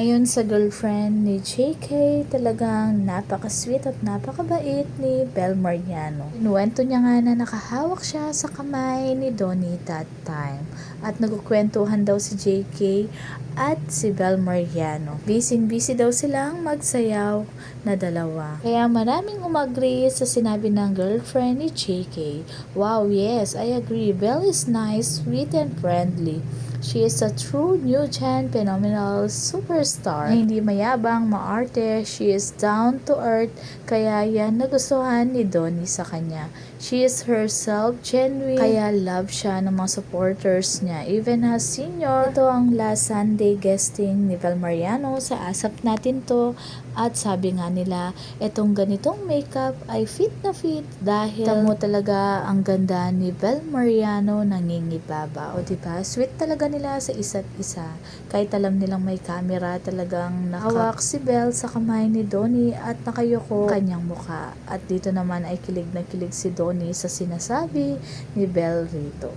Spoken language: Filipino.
Ayon sa girlfriend ni JK, talagang napaka-sweet at napakabait ni Bel Mariano. Inuwento niya nga na nakahawak siya sa kamay ni Donnie that time. At nagkukwentuhan daw si JK at si Bel Mariano. Busy-busy daw silang magsayaw na dalawa. Kaya maraming umagri sa sinabi ng girlfriend ni JK. Wow, yes, I agree. Belle is nice, sweet, and friendly. She is a true new gen phenomenal superstar. Na hindi mayabang, maarte, she is down to earth, kaya yan nagustuhan ni Donnie sa kanya. She is herself genuine, kaya love siya ng mga supporters niya. Even as senior, ito ang last Sunday guesting ni Val Mariano sa asap natin to. At sabi nga nila, etong ganitong makeup ay fit na fit dahil tamo talaga ang ganda ni Bel Mariano nangingibaba. O diba, sweet talaga nila sa isa't isa. Kahit alam nilang may camera, talagang nakawak si Bel sa kamay ni Donnie at nakayoko kanyang muka. At dito naman ay kilig na kilig si Donnie sa sinasabi ni Bel rito.